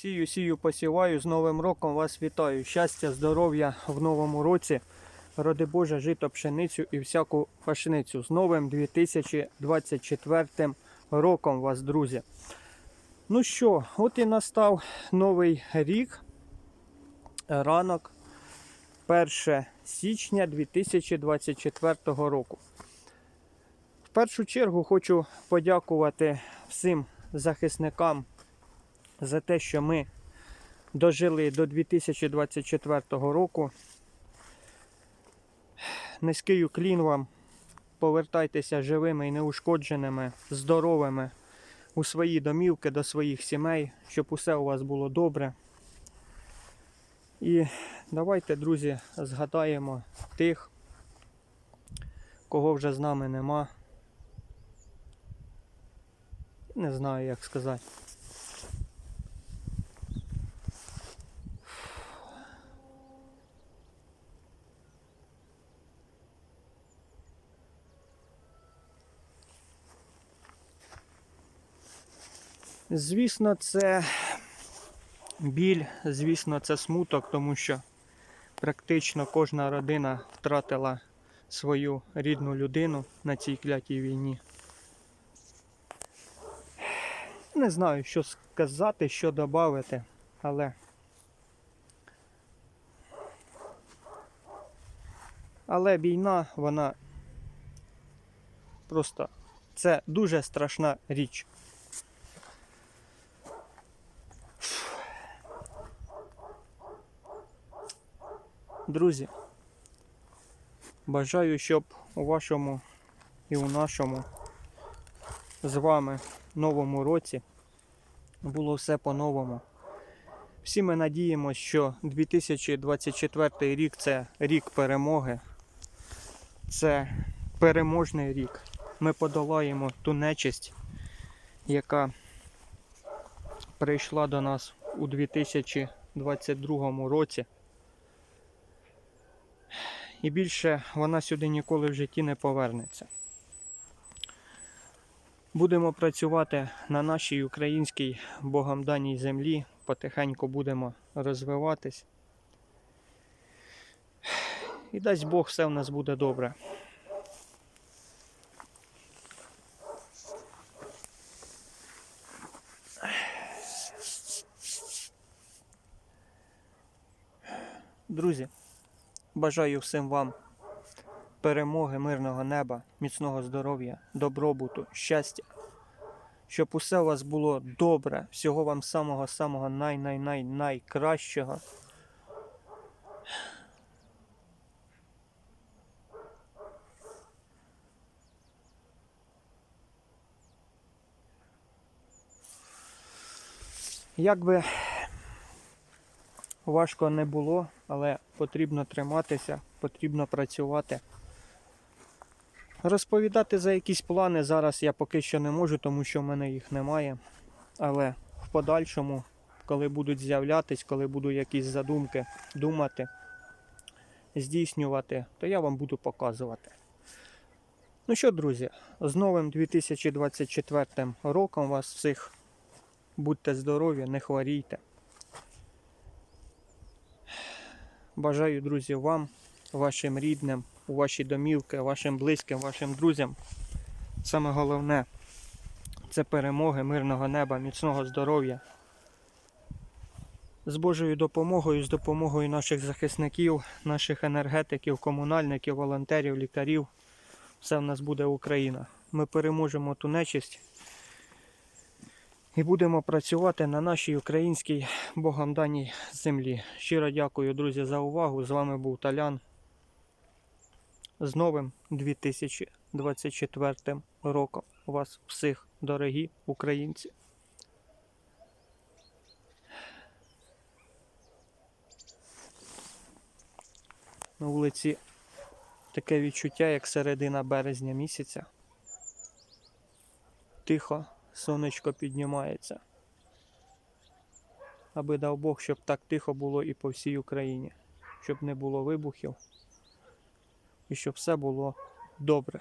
Сію, сію, посіваю. З Новим роком вас вітаю. Щастя, здоров'я в новому році. Роди Боже, жито, пшеницю і всяку пашницю. З новим 2024 роком вас, друзі. Ну що, от і настав новий рік. Ранок 1 січня 2024 року. В першу чергу хочу подякувати всім захисникам за те, що ми дожили до 2024 року. Низький уклін вам. Повертайтеся живими і неушкодженими, здоровими у свої домівки до своїх сімей, щоб усе у вас було добре. І давайте, друзі, згадаємо тих, кого вже з нами нема. Не знаю, як сказати. Звісно, це біль, звісно, це смуток, тому що практично кожна родина втратила свою рідну людину на цій клятій війні. Не знаю, що сказати, що додати, але. Але війна, вона просто це дуже страшна річ. Друзі, бажаю, щоб у вашому і у нашому з вами новому році було все по-новому. Всі ми надіємося, що 2024 рік це рік перемоги, це переможний рік. Ми подолаємо ту нечисть, яка прийшла до нас у 2022 році. І більше вона сюди ніколи в житті не повернеться. Будемо працювати на нашій українській Богом даній землі, потихеньку будемо розвиватись. І дасть Бог, все в нас буде добре. Друзі, бажаю всім вам перемоги, мирного неба, міцного здоров'я, добробуту, щастя. Щоб усе у вас було добре, всього вам самого-самого най-най-най найкращого. Як би важко не було, але потрібно триматися, потрібно працювати. Розповідати за якісь плани зараз я поки що не можу, тому що в мене їх немає. Але в подальшому, коли будуть з'являтись, коли буду якісь задумки думати, здійснювати, то я вам буду показувати. Ну що, друзі, з новим 2024 роком вас всіх будьте здорові, не хворійте. Бажаю, друзі, вам, вашим рідним, у ваші домівки, вашим близьким, вашим друзям. Саме головне це перемоги, мирного неба, міцного здоров'я. З Божою допомогою, з допомогою наших захисників, наших енергетиків, комунальників, волонтерів, лікарів. Все в нас буде Україна. Ми переможемо ту нечисть і будемо працювати на нашій українській Богом даній землі. Щиро дякую, друзі, за увагу. З вами був Талян. З новим 2024 роком. Вас всіх, дорогі українці. На вулиці таке відчуття, як середина березня місяця. Тихо, сонечко піднімається. Аби дав Бог, щоб так тихо було і по всій Україні, щоб не було вибухів і щоб все було добре.